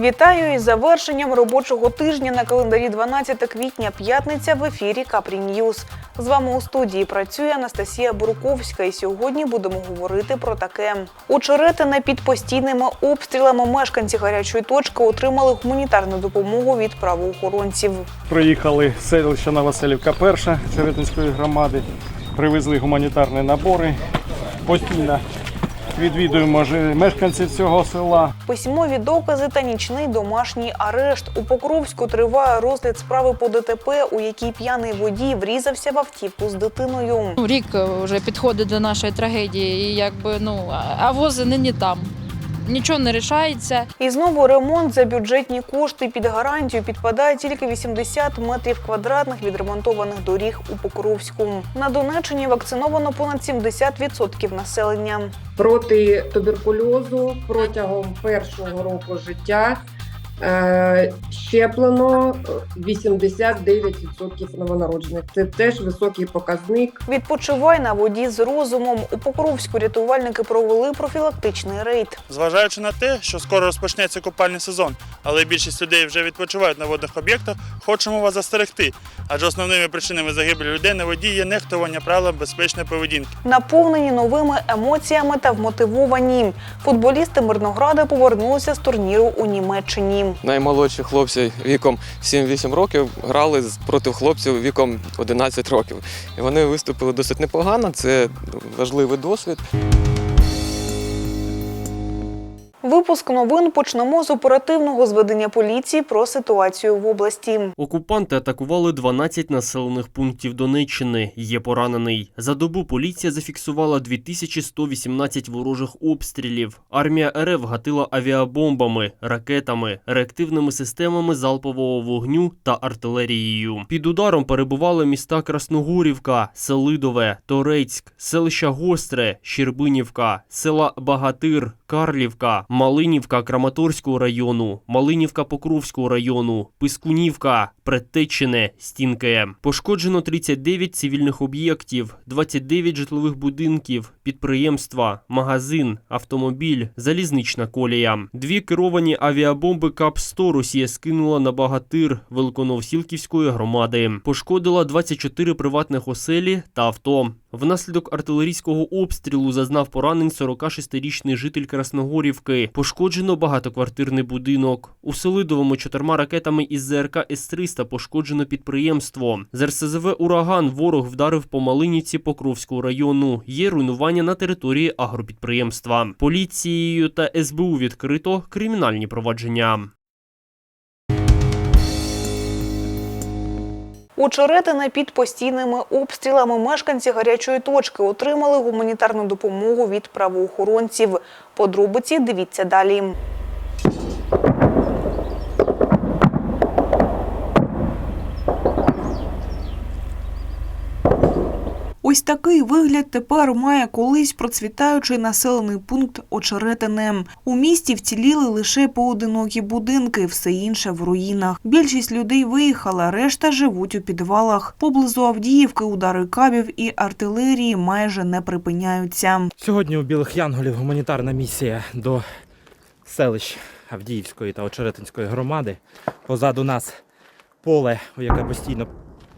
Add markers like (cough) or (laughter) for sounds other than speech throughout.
Вітаю із завершенням робочого тижня на календарі 12 квітня, п'ятниця в ефірі Капрі Ньюз. З вами у студії працює Анастасія Буруковська, і сьогодні будемо говорити про таке. Очеретине під постійними обстрілами мешканці гарячої точки отримали гуманітарну допомогу від правоохоронців. Приїхали з селища Новоселівка перша Черетинської громади, привезли гуманітарні набори. Постійно відвідуємо ж- мешканців цього села. Письмові докази та нічний домашній арешт. У Покровську триває розгляд справи по ДТП, у якій п'яний водій врізався в автівку з дитиною. Рік вже підходить до нашої трагедії, і якби ну а- а вози нині там. Нічого не рішається. І знову ремонт за бюджетні кошти під гарантію підпадає тільки 80 метрів квадратних відремонтованих доріг у Покровську. На Донеччині вакциновано понад 70% населення. проти туберкульозу протягом першого року життя щеплено 89% новонароджених. Це теж високий показник. Відпочивай на воді з розумом. У Покровську рятувальники провели профілактичний рейд. Зважаючи на те, що скоро розпочнеться купальний сезон, але більшість людей вже відпочивають на водних об'єктах, хочемо вас застерегти. Адже основними причинами загибелі людей на воді є нехтування правилам безпечної поведінки. Наповнені новими емоціями та вмотивовані. Футболісти Мирнограда повернулися з турніру у Німеччині. Наймолодші хлопці віком 7-8 років грали проти хлопців віком 11 років. І вони виступили досить непогано. Це важливий досвід. Випуск новин почнемо з оперативного зведення поліції про ситуацію в області. Окупанти атакували 12 населених пунктів Донеччини. Є поранений. За добу поліція зафіксувала 2118 ворожих обстрілів. Армія РФ гатила авіабомбами, ракетами, реактивними системами залпового вогню та артилерією. Під ударом перебували міста Красногорівка, Селидове, Торецьк, селища Гостре, Щербинівка, села Багатир, Карлівка, Малинівка Краматорського району, Малинівка Покровського району, Пискунівка, Предтечине, Стінке. Пошкоджено 39 цивільних об'єктів, 29 житлових будинків, підприємства, магазин, автомобіль, залізнична колія. Дві керовані авіабомби КАП-100 Росія скинула на Багатир Великоновсілківської громади. Пошкодила 24 приватних оселі та авто. Внаслідок артилерійського обстрілу зазнав поранень 46-річний житель Красногорівки. Пошкоджено багатоквартирний будинок. У Селидовому чотирма ракетами із ЗРК С-300 пошкоджено підприємство. З РСЗВ «Ураган» ворог вдарив по Малиніці Покровського району. Є руйнування на території агропідприємства. Поліцією та СБУ відкрито кримінальні провадження. Очеретине під постійними обстрілами мешканці гарячої точки отримали гуманітарну допомогу від правоохоронців. Подробиці дивіться далі. Ось такий вигляд тепер має колись процвітаючий населений пункт Очеретине. У місті вціліли лише поодинокі будинки, все інше в руїнах. Більшість людей виїхала, решта живуть у підвалах. Поблизу Авдіївки удари кабів і артилерії майже не припиняються. Сьогодні у Білих Янголів гуманітарна місія до селищ Авдіївської та Очеретинської громади. Позаду нас поле, яке постійно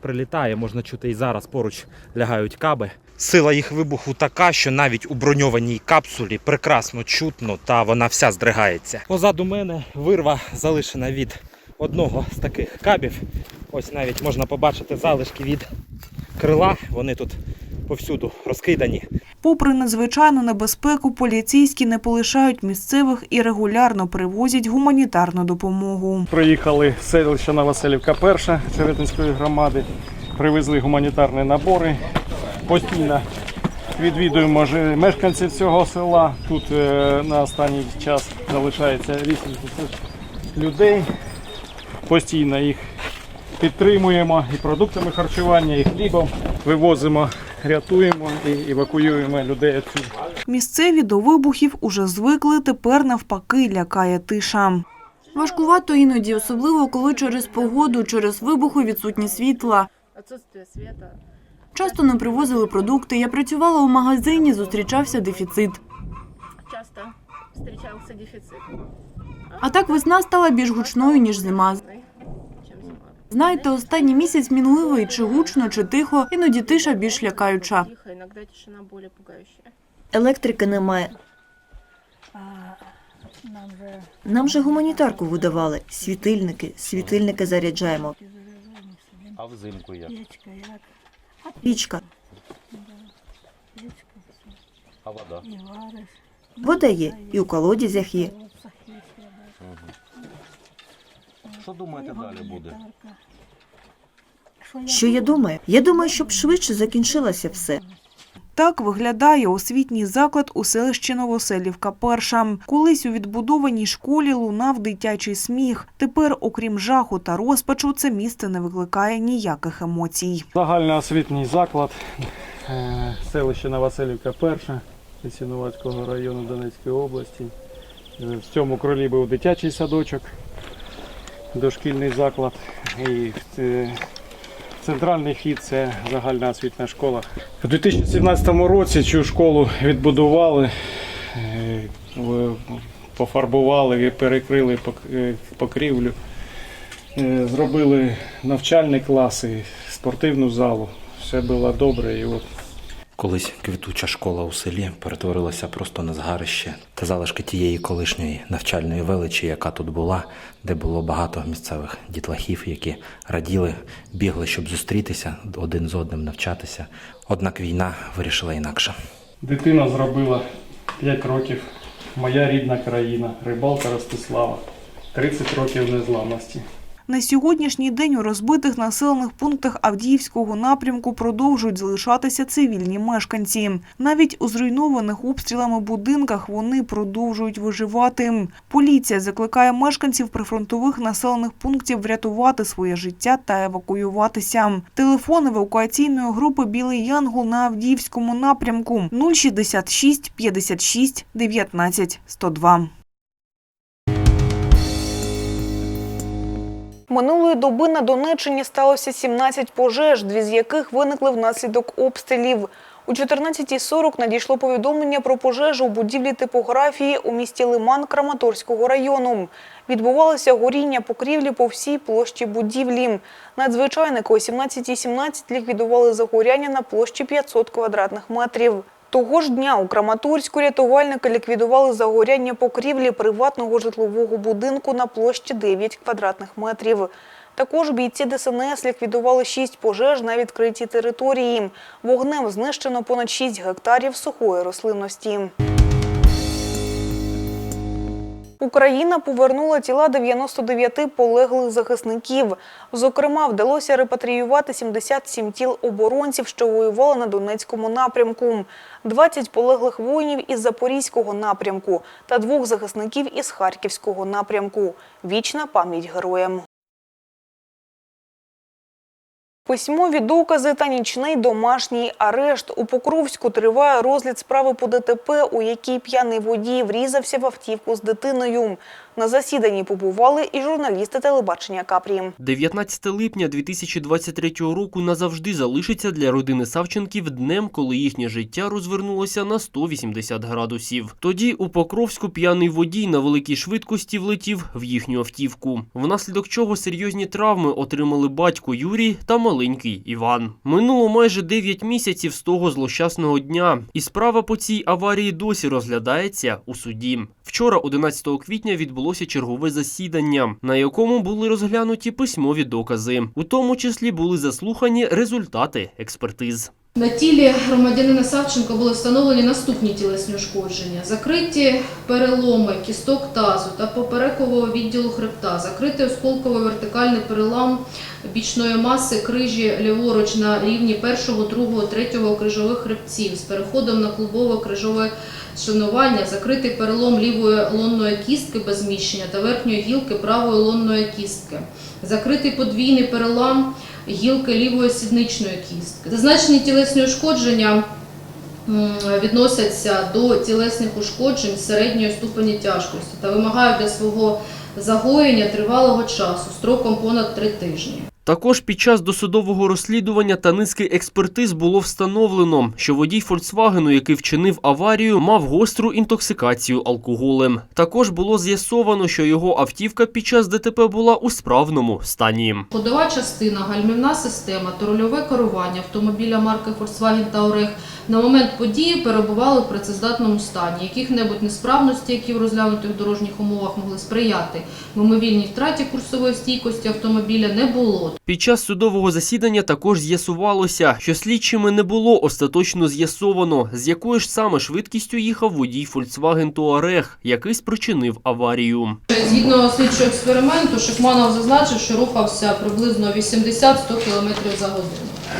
прилітає, можна чути і зараз поруч лягають каби. Сила їх вибуху така, що навіть у броньованій капсулі прекрасно чутно та вона вся здригається. Позаду мене вирва залишена від одного з таких кабів. Ось навіть можна побачити залишки від крила. Вони тут повсюду розкидані. Попри надзвичайну небезпеку, поліцейські не полишають місцевих і регулярно привозять гуманітарну допомогу. Приїхали з селища Новоселівка перша Черетинської громади, привезли гуманітарні набори. Постійно відвідуємо мешканців цього села. Тут е, на останній час залишається 8 тисяч людей. Постійно їх підтримуємо і продуктами харчування, і хлібом. Вивозимо, рятуємо і евакуюємо людей відсюди. Місцеві до вибухів уже звикли, тепер навпаки лякає тиша. Важкувато іноді, особливо коли через погоду, через вибухи відсутні світла. Часто не привозили продукти. Я працювала у магазині, зустрічався дефіцит. встречался дефицит. А так весна стала більш гучною, ніж зима. Знаєте, останній місяць мінливий, чи гучно, чи тихо, іноді тиша більш лякаюча. Електрики немає. Нам же гуманітарку видавали. Світильники, світильники заряджаємо. А взимку як? Пічка. А вода? Вода є, і у колодязях є. Що думаєте далі буде? Що я думаю? Я думаю, щоб швидше закінчилося все. Так виглядає освітній заклад у селищі Новоселівка Перша. Колись у відбудованій школі лунав дитячий сміх. Тепер, окрім жаху та розпачу, це місце не викликає ніяких емоцій. Загальноосвітній заклад е, селище Новоселівка перша Сінувацького району Донецької області. Е, В цьому крилі був дитячий садочок, дошкільний заклад. І е, центральний вхід це загальна освітня школа. У 2017 році цю школу відбудували, е, пофарбували, перекрили е, покрівлю. Зробили навчальні класи, спортивну залу. Все було добре. І от Колись квітуча школа у селі перетворилася просто на згарище та залишки тієї колишньої навчальної величі, яка тут була, де було багато місцевих дітлахів, які раділи, бігли, щоб зустрітися один з одним, навчатися. Однак війна вирішила інакше. дитина зробила 5 років. Моя рідна країна, рибалка Ростислава. 30 років незламності. На сьогоднішній день у розбитих населених пунктах Авдіївського напрямку продовжують залишатися цивільні мешканці. Навіть у зруйнованих обстрілами будинках вони продовжують виживати. Поліція закликає мешканців прифронтових населених пунктів врятувати своє життя та евакуюватися. Телефон евакуаційної групи Білий Янгол на Авдіївському напрямку 066 56 19 102. Минулої доби на Донеччині сталося 17 пожеж, дві з яких виникли внаслідок обстрілів. У 14.40 надійшло повідомлення про пожежу у будівлі типографії у місті Лиман Краматорського району. Відбувалося горіння покрівлі по всій площі будівлі. Надзвичайники о 17.17 ліквідували загоряння на площі 500 квадратних метрів. Того ж дня у Краматорську рятувальники ліквідували загоряння покрівлі приватного житлового будинку на площі 9 квадратних метрів. Також бійці ДСНС ліквідували шість пожеж на відкритій території. Вогнем знищено понад 6 гектарів сухої рослинності. Україна повернула тіла 99 полеглих захисників. Зокрема, вдалося репатріювати 77 тіл оборонців, що воювали на Донецькому напрямку, 20 полеглих воїнів із Запорізького напрямку та двох захисників із Харківського напрямку. Вічна пам'ять героям. Письмові докази та нічний домашній арешт. У Покровську триває розгляд справи по ДТП, у якій п'яний водій врізався в автівку з дитиною. На засіданні побували і журналісти телебачення Капрі. 19 липня 2023 року назавжди залишиться для родини Савченків днем, коли їхнє життя розвернулося на 180 градусів. Тоді у Покровську п'яний водій на великій швидкості влетів в їхню автівку, внаслідок чого серйозні травми отримали батько Юрій та маленький Іван. Минуло майже 9 місяців з того злощасного дня, і справа по цій аварії досі розглядається у суді. Вчора, 11 квітня, відбулося чергове засідання, на якому були розглянуті письмові докази. У тому числі були заслухані результати експертиз. На тілі громадянина Савченка були встановлені наступні тілесні ушкодження: закриті переломи кісток тазу та поперекового відділу хребта, закритий осколковий вертикальний перелам бічної маси крижі ліворуч на рівні першого, другого, третього крижових хребців з переходом на клубове крижове шанування, закритий перелом лівої лонної кістки без зміщення та верхньої гілки правої лонної кістки, закритий подвійний перелам гілки лівої сідничної кістки. Зазначені тілесні ушкодження відносяться до тілесних ушкоджень середньої ступені тяжкості та вимагають для свого загоєння тривалого часу строком понад три тижні. Також під час досудового розслідування та низки експертиз було встановлено, що водій Фольксвагену, який вчинив аварію, мав гостру інтоксикацію алкоголем. Також було з'ясовано, що його автівка під час ДТП була у справному стані. Ходова частина, гальмівна система та рульове керування автомобіля марки Volkswagen Touareg на момент події перебували в працездатному стані. Яких-небудь несправностей, які в розглянутих дорожніх умовах могли сприяти мимовільній втраті курсової стійкості автомобіля, не було. Під час судового засідання також з'ясувалося, що слідчими не було остаточно з'ясовано, з якою ж саме швидкістю їхав водій Volkswagen Touareg, який спричинив аварію. Згідно слідчого експерименту, Шикманов зазначив, що рухався приблизно 80-100 км за годину.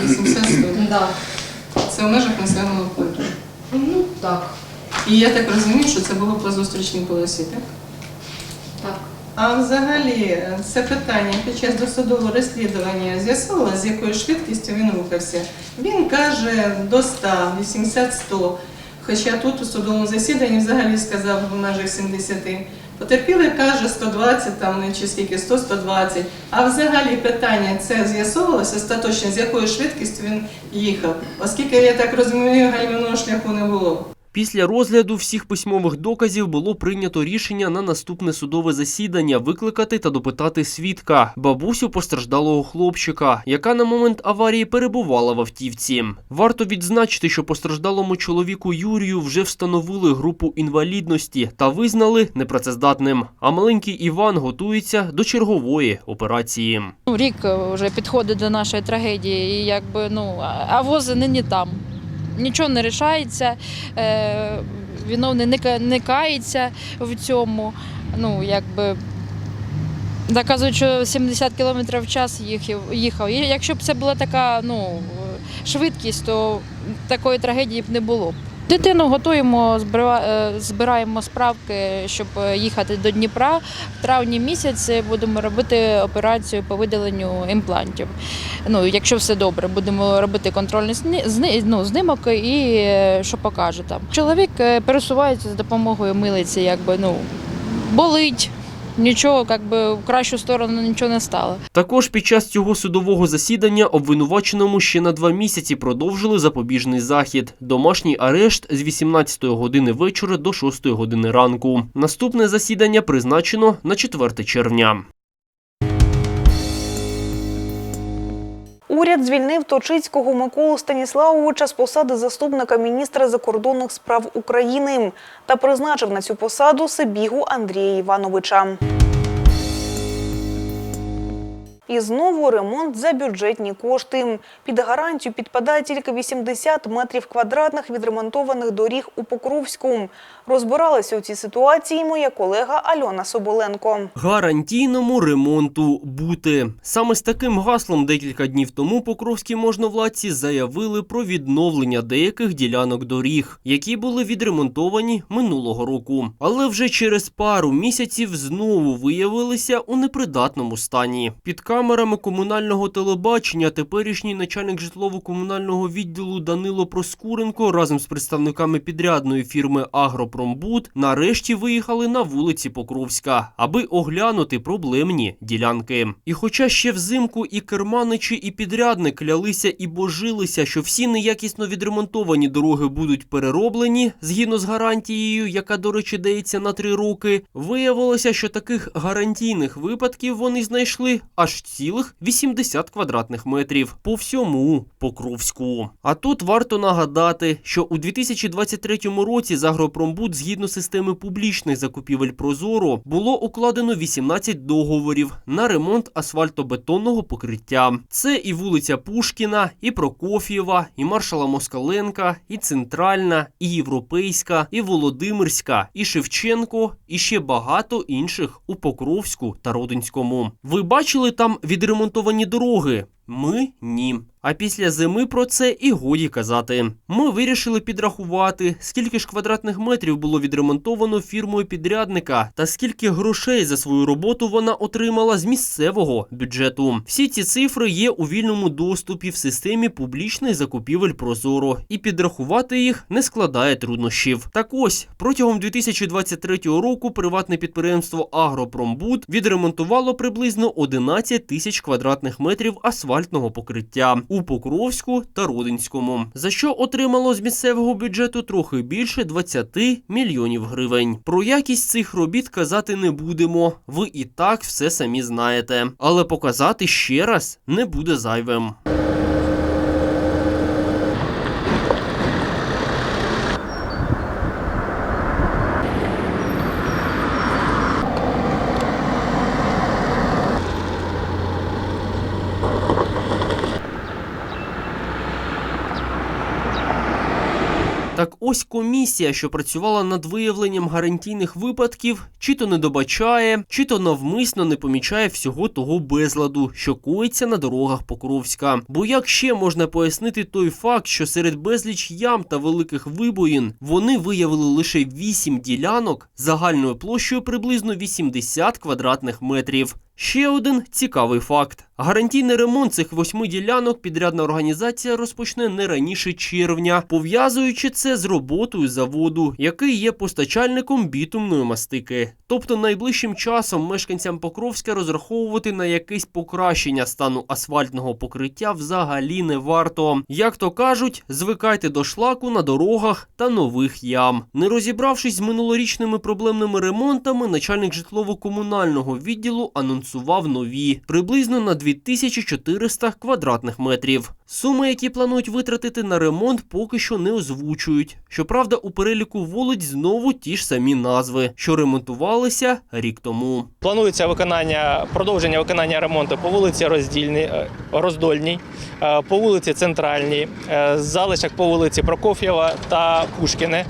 80 Да. Це в межах населеного пункту. Ну так. І я так розумію, що це було по зустрічній полосі, так? Так. А взагалі, це питання під час досудового розслідування з'ясовувало, з якою швидкістю він рухався. Він каже до 100, 80-100. Хоча тут у судовому засіданні взагалі сказав в межах 70. Потерпілий каже 120, там не чи скільки 100-120. А взагалі питання це з'ясовувалося остаточно, з якою швидкістю він їхав. Оскільки я так розумію, гальмівного шляху не було. Після розгляду всіх письмових доказів було прийнято рішення на наступне судове засідання викликати та допитати свідка бабусю постраждалого хлопчика, яка на момент аварії перебувала в автівці. Варто відзначити, що постраждалому чоловіку Юрію вже встановили групу інвалідності та визнали непрацездатним. А маленький Іван готується до чергової операції. Рік вже підходить до нашої трагедії, і якби ну а вози нині там. Нічого не рішається, е, виновний не, кається в цьому. Ну, якби доказують, що 70 км в час їхав. І якщо б це була така ну, швидкість, то такої трагедії б не було. Дитину готуємо, е, збираємо справки, щоб їхати до Дніпра. В травні місяці будемо робити операцію по видаленню імплантів. Ну, якщо все добре, будемо робити контрольний ну, знімок і е, що покаже там. Чоловік е, пересувається з допомогою милиці, якби ну болить. Нічого, якби в кращу сторону нічого не стало. Також під час цього судового засідання обвинуваченому ще на два місяці продовжили запобіжний захід. Домашній арешт з 18 години вечора до 6 години ранку. Наступне засідання призначено на 4 червня. Уряд звільнив Точицького Миколу Станіславовича з посади заступника міністра закордонних справ України та призначив на цю посаду Сибігу Андрія Івановича. І знову ремонт за бюджетні кошти. Під гарантію підпадає тільки 80 метрів квадратних відремонтованих доріг у Покровську. Розбиралася у цій ситуації моя колега Альона Соболенко. Гарантійному ремонту бути. Саме з таким гаслом декілька днів тому покровські можновладці заявили про відновлення деяких ділянок доріг, які були відремонтовані минулого року. Але вже через пару місяців знову виявилися у непридатному стані. Під камерами комунального телебачення теперішній начальник житлово-комунального відділу Данило Проскуренко разом з представниками підрядної фірми Агропромбуд нарешті виїхали на вулиці Покровська, аби оглянути проблемні ділянки. І хоча ще взимку і керманичі, і підрядник клялися і божилися, що всі неякісно відремонтовані дороги будуть перероблені згідно з гарантією, яка, до речі, дається на три роки, виявилося, що таких гарантійних випадків вони знайшли аж цілих 80 квадратних метрів по всьому Покровську. А тут варто нагадати, що у 2023 році з Агропромбуд згідно системи публічних закупівель Прозоро було укладено 18 договорів на ремонт асфальтобетонного покриття. Це і вулиця Пушкіна, і Прокоф'єва, і маршала Москаленка, і Центральна, і Європейська, і Володимирська, і Шевченко, і ще багато інших у Покровську та Родинському. Ви бачили там відремонтовані дороги? Ми ні. А після зими про це і годі казати. Ми вирішили підрахувати, скільки ж квадратних метрів було відремонтовано фірмою підрядника, та скільки грошей за свою роботу вона отримала з місцевого бюджету. Всі ці цифри є у вільному доступі в системі публічних закупівель Прозоро, і підрахувати їх не складає труднощів. Так ось протягом 2023 року приватне підприємство Агропромбуд відремонтувало приблизно 11 тисяч квадратних метрів асфальтного покриття у Покровську та Родинському, за що отримало з місцевого бюджету трохи більше 20 мільйонів гривень. Про якість цих робіт казати не будемо. Ви і так все самі знаєте, але показати ще раз не буде зайвим. Так ось комісія, що працювала над виявленням гарантійних випадків, чи то не добачає, чи то навмисно не помічає всього того безладу, що коїться на дорогах Покровська. Бо як ще можна пояснити той факт, що серед безліч ям та великих вибоїн вони виявили лише 8 ділянок загальною площею приблизно 80 квадратних метрів. Ще один цікавий факт: гарантійний ремонт цих восьми ділянок підрядна організація розпочне не раніше червня, пов'язуючи це з роботою заводу, який є постачальником бітумної мастики. Тобто найближчим часом мешканцям Покровська розраховувати на якесь покращення стану асфальтного покриття взагалі не варто. Як то кажуть, звикайте до шлаку на дорогах та нових ям. Не розібравшись з минулорічними проблемними ремонтами, начальник житлово-комунального відділу анонсував нові приблизно на 2400 квадратних метрів. Суми, які планують витратити на ремонт, поки що не озвучують. Щоправда, у переліку вулиць знову ті ж самі назви, що ремонтувалися рік тому. Планується виконання продовження виконання ремонту по вулиці Роздільній, е, Роздольній, е, по вулиці Центральній, е, залишок по вулиці Прокоф'єва та Пушкіне.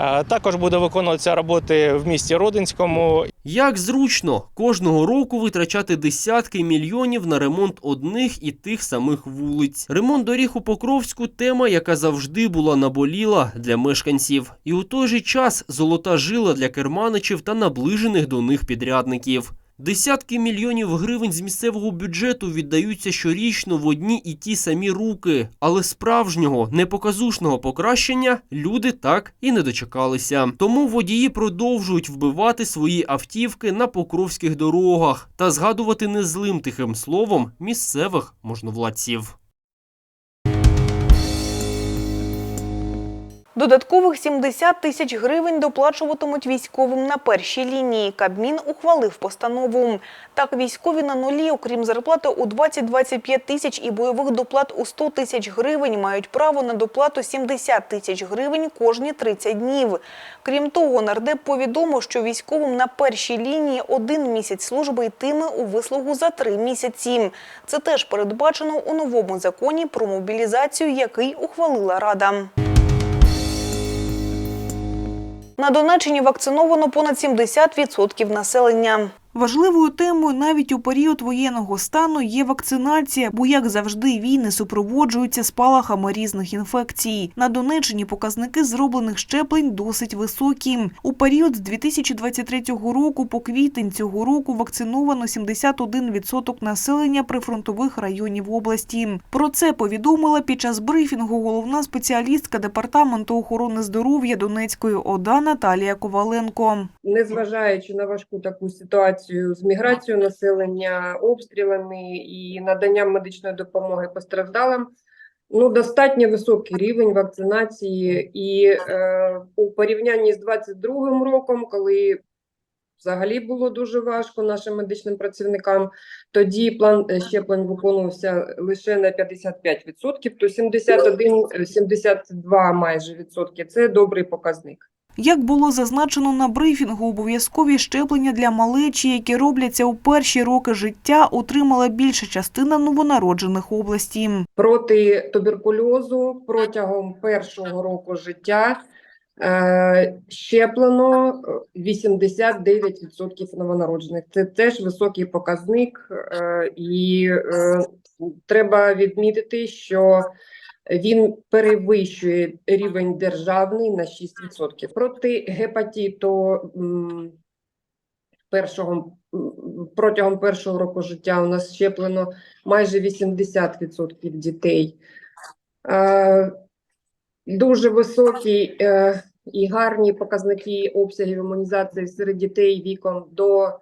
Е, Також буде виконуватися роботи в місті Родинському Як зручно кожного року витрачати десятки мільйонів на ремонт одних і тих самих вулиць. Ремонт доріг у Покровську тема, яка завжди була наболіла для мешканців, і у той же час золота жила для керманичів та наближених до них підрядників. Десятки мільйонів гривень з місцевого бюджету віддаються щорічно в одні і ті самі руки, але справжнього непоказушного покращення люди так і не дочекалися. Тому водії продовжують вбивати свої автівки на покровських дорогах та згадувати незлим тихим словом місцевих можновладців. Додаткових 70 тисяч гривень доплачуватимуть військовим на першій лінії. Кабмін ухвалив постанову. Так, військові на нулі, окрім зарплати у 20-25 тисяч і бойових доплат у 100 тисяч гривень, мають право на доплату 70 тисяч гривень кожні 30 днів. Крім того, нардеп повідомив, що військовим на першій лінії один місяць служби йтиме у вислугу за три місяці. Це теж передбачено у новому законі про мобілізацію, який ухвалила Рада. На Донеччині вакциновано понад 70% населення. Важливою темою навіть у період воєнного стану є вакцинація, бо, як завжди, війни супроводжуються спалахами різних інфекцій. На Донеччині показники зроблених щеплень досить високі. У період з 2023 року по квітень цього року вакциновано 71% населення прифронтових районів області. Про це повідомила під час брифінгу головна спеціалістка департаменту охорони здоров'я Донецької ОДА Наталія Коваленко. Незважаючи на важку таку ситуацію з міграцією населення, обстрілами і наданням медичної допомоги постраждалим, ну достатньо високий рівень вакцинації, і е, у порівнянні з 22 роком, коли взагалі було дуже важко нашим медичним працівникам, тоді план е, щеплень виконувався лише на 55%, то 71, е, 72 майже відсотки – це добрий показник. Як було зазначено на брифінгу, обов'язкові щеплення для малечі, які робляться у перші роки життя, отримала більша частина новонароджених області. проти туберкульозу протягом першого року життя е, щеплено е, 89% новонароджених. Це теж високий показник, е, і е, треба відмітити, що він перевищує рівень державний на 6%. Проти гепатиту м, першого, протягом першого року життя у нас щеплено майже 80% дітей. Дуже високі е, і гарні показники обсягів імунізації серед дітей віком до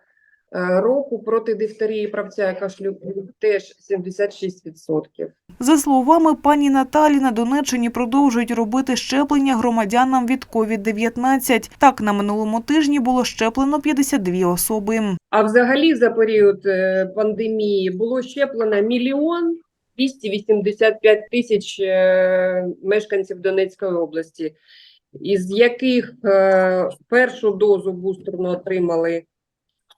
року проти дифтерії, правця і кашлю теж 76%. За словами пані Наталі, на Донеччині продовжують робити щеплення громадянам від COVID-19. Так, на минулому тижні було щеплено 52 особи. А взагалі за період е, пандемії було щеплено мільйон 285 тисяч е, мешканців Донецької області, із яких е, першу дозу бустерну отримали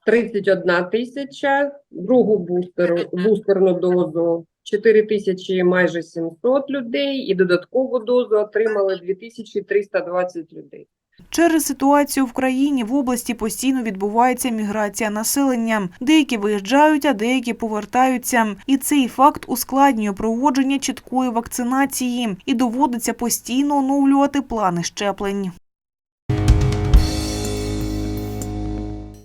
31 тисяча, другу бустеру, бустерну дозу 4 тисячі майже 700 людей, і додаткову дозу отримали 2320 людей. Через ситуацію в країні в області постійно відбувається міграція населення. Деякі виїжджають, а деякі повертаються. І цей факт ускладнює проводження чіткої вакцинації і доводиться постійно оновлювати плани щеплень.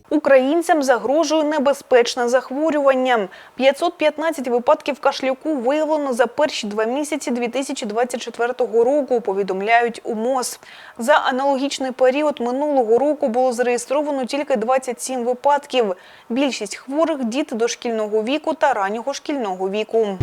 Українцям загрожує небезпечне захворювання. 515 випадків кашлюку виявлено за перші два місяці 2024 року, повідомляють у МОЗ. За аналогічний період минулого року було зареєстровано тільки 27 випадків. Більшість хворих – діти дошкільного віку та раннього шкільного віку.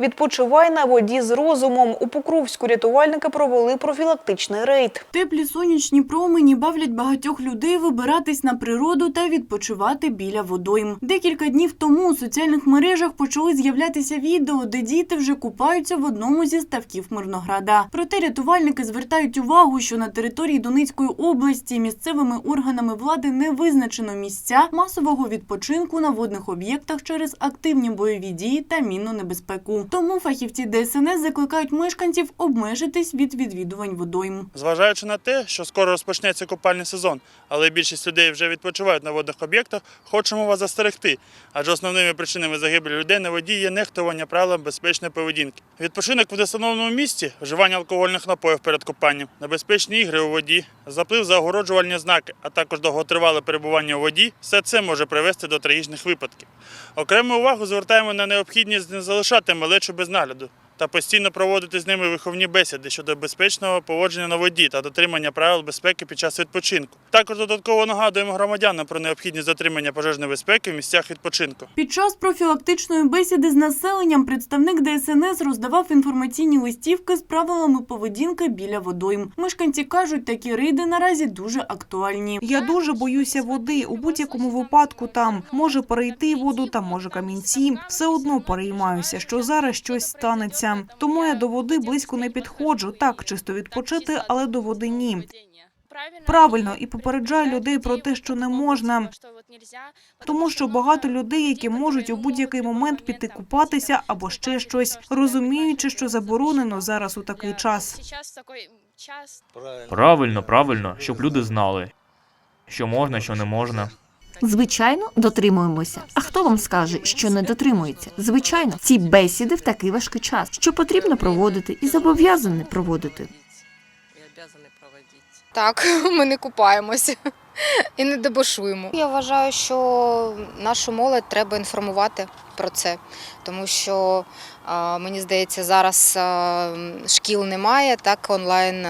Відпочивай на воді з розумом. У Покровську рятувальники провели профілактичний рейд. Теплі сонячні промені бавлять багатьох людей вибиратись на природу та відпочивати біля водойм. Декілька днів тому у соціальних мережах почали з'являтися відео, де діти вже купаються в одному зі ставків Мирнограда. Проте рятувальники звертають увагу, що на території Донецької області місцевими органами влади не визначено місця масового відпочинку на водних об'єктах через активні бойові дії та мінну небезпеку. Тому фахівці ДСНС закликають мешканців обмежитись від відвідувань водойм. Зважаючи на те, що скоро розпочнеться купальний сезон, але більшість людей вже відпочивають на водних об'єктах, хочемо вас застерегти, адже основними причинами загибелі людей на воді є нехтування правилам безпечної поведінки. Відпочинок в встановленому місці, вживання алкогольних напоїв перед купанням, небезпечні ігри у воді, заплив за огороджувальні знаки, а також довготривале перебування у воді все це може привести до трагічних випадків. Окрему увагу звертаємо на необхідність не залишати малечу без нагляду та постійно проводити з ними виховні бесіди щодо безпечного поводження на воді та дотримання правил безпеки під час відпочинку. Також додатково нагадуємо громадянам про необхідність дотримання пожежної безпеки в місцях відпочинку. Під час профілактичної бесіди з населенням представник ДСНС роздавав інформаційні листівки з правилами поведінки біля водойм. Мешканці кажуть, такі рейди наразі дуже актуальні. Я дуже боюся води. У будь-якому випадку там може перейти воду, там може камінці. Все одно переймаюся, що зараз щось станеться. Тому я до води близько не підходжу. Так, чисто відпочити, але до води ні. Правильно, і попереджаю людей про те, що не можна, тому що багато людей, які можуть у будь-який момент піти купатися або ще щось, розуміючи, що заборонено зараз у такий час. Правильно, правильно, щоб люди знали, що можна, що не можна. Звичайно, дотримуємося. А хто вам скаже, що не дотримується? Звичайно, ці бесіди в такий важкий час, що потрібно проводити і зобов'язані проводити. Так, (laughs) ми не купаємося і не дебошуємо. Я вважаю, що нашу молодь треба інформувати про це, тому що мені здається, зараз шкіл немає, так онлайн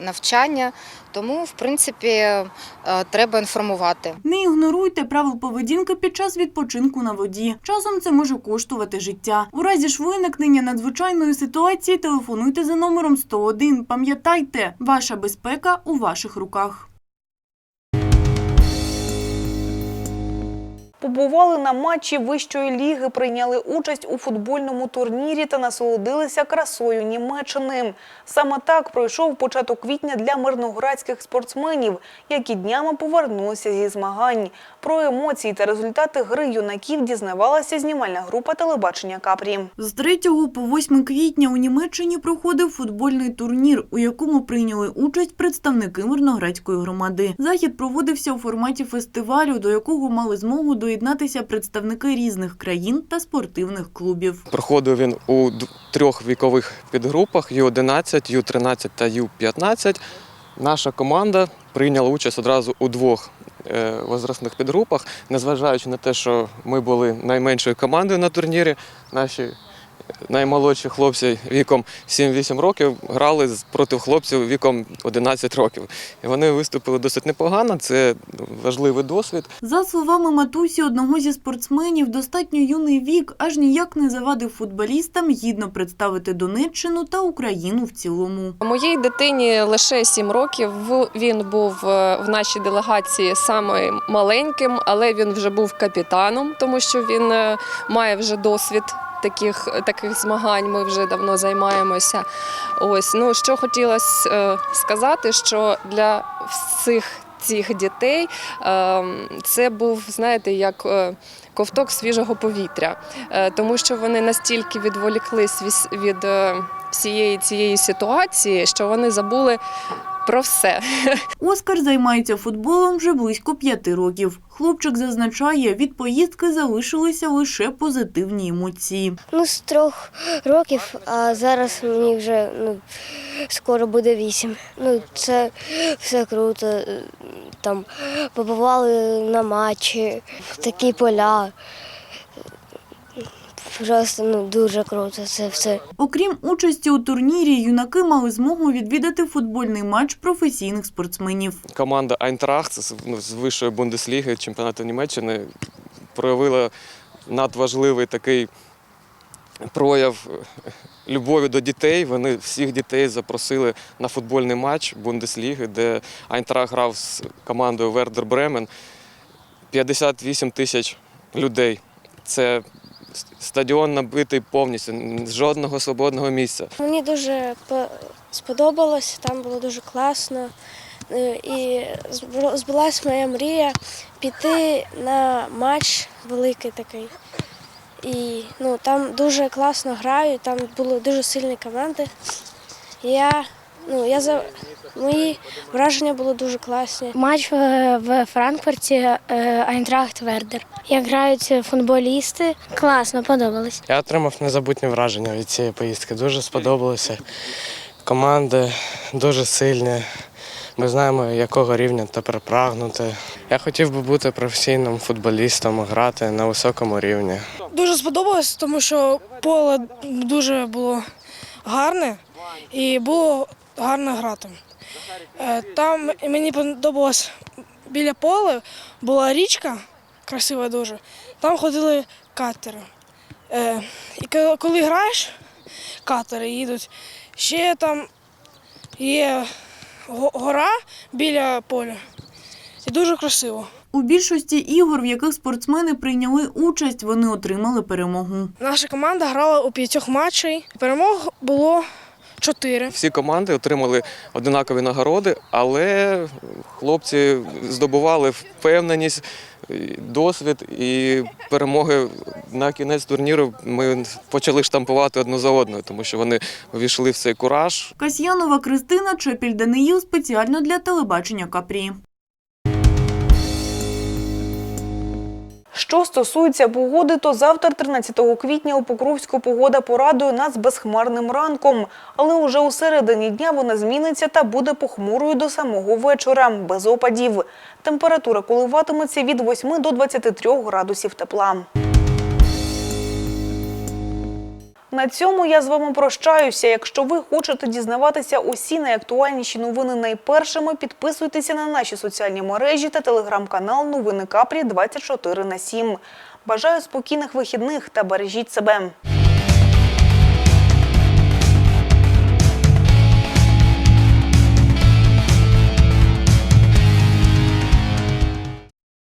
навчання. Тому, в принципі, треба інформувати. Не ігноруйте правил поведінки під час відпочинку на воді. Часом це може коштувати життя. У разі ж виникнення надзвичайної ситуації телефонуйте за номером 101. Пам'ятайте, ваша безпека у ваших руках. Побували на матчі вищої ліги, прийняли участь у футбольному турнірі та насолодилися красою Німеччини. Саме так пройшов початок квітня для мирноградських спортсменів, які днями повернулися зі змагань. Про емоції та результати гри юнаків дізнавалася знімальна група телебачення Капрі. З 3 по 8 квітня у Німеччині проходив футбольний турнір, у якому прийняли участь представники Мирноградської громади. Захід проводився у форматі фестивалю, до якого мали змогу доєднатися представники різних країн та спортивних клубів. Проходив він у трьох вікових підгрупах Ю-11, Ю-13 та Ю-15. Наша команда прийняла участь одразу у двох е, возрастних підгрупах, незважаючи на те, що ми були найменшою командою на турнірі. Наші наймолодші хлопці віком 7-8 років грали з- проти хлопців віком 11 років. І вони виступили досить непогано. Це важливий досвід. За словами матусі одного зі спортсменів, достатньо юний вік аж ніяк не завадив футболістам гідно представити Донеччину та Україну в цілому. Моїй дитині лише 7 років. В- Він був е, в нашій делегації саме маленьким, але він вже був капітаном, тому що він е, має вже досвід. Таких таких змагань ми вже давно займаємося. Ось ну що хотілося е, сказати, що для всіх цих дітей е, це був, знаєте, як е, ковток свіжого повітря, тому що вони настільки відволіклись від всієї цієї ситуації, що вони забули про все. Оскар займається футболом вже близько п'яти років. Хлопчик зазначає, від поїздки залишилися лише позитивні емоції. Ну, з трьох років, а зараз мені вже ну, скоро буде вісім. Ну, це все круто. Там побували на матчі, в такі поля. Просто ну, дуже круто це все. Окрім участі у турнірі, юнаки мали змогу відвідати футбольний матч професійних спортсменів. Команда Айнтрахт з, ну, з вищої Бундесліги чемпіонату Німеччини проявила надважливий такий прояв любові до дітей. Вони всіх дітей запросили на футбольний матч Бундесліги, де Айнтрахт грав з командою Вердер Бремен. 58 тисяч людей. Це стадіон набитий повністю, жодного свободного місця. Мені дуже по- сподобалось, там було дуже класно. Е, І збу- збулась моя мрія піти на матч великий такий. І ну, там дуже класно грають, там були дуже сильні команди. Я, ну, я за... Мої враження були дуже класні. Матч е, в Франкфурті е, Айнтрахт Вердер. Як грають футболісти, класно, подобалось. Я отримав незабутні враження від цієї поїздки. Дуже сподобалося. Команди дуже сильні. Ми знаємо, якого рівня тепер прагнути. Я хотів би бути професійним футболістом, грати на високому рівні. Дуже сподобалось, тому що поле дуже було гарне і було гарно грати. Е, Там мені подобалось біля поля була річка, красива дуже. Там ходили катери. Е, І коли граєш, катери їдуть. Ще там є гора біля поля. І дуже красиво. У більшості ігор, в яких спортсмени прийняли участь, вони отримали перемогу. Наша команда грала у п'ятьох матчах. Перемог було чотири. Всі команди отримали однакові нагороди, але хлопці здобували впевненість, досвід і перемоги на кінець турніру. Ми почали штампувати одну за одною, тому що вони увійшли в цей кураж. Касьянова Кристина, Чепіль Даниїл спеціально для телебачення Капрі. Що стосується погоди, то завтра, 13 квітня, у Покровську погода порадує нас безхмарним ранком. Але уже у середині дня вона зміниться та буде похмурою до самого вечора, без опадів. Температура коливатиметься від 8 до 23 градусів тепла. На цьому я з вами прощаюся. Якщо ви хочете дізнаватися усі найактуальніші новини найпершими, підписуйтеся на наші соціальні мережі та телеграм-канал Новини Капрі 24 на 7. Бажаю спокійних вихідних та бережіть себе.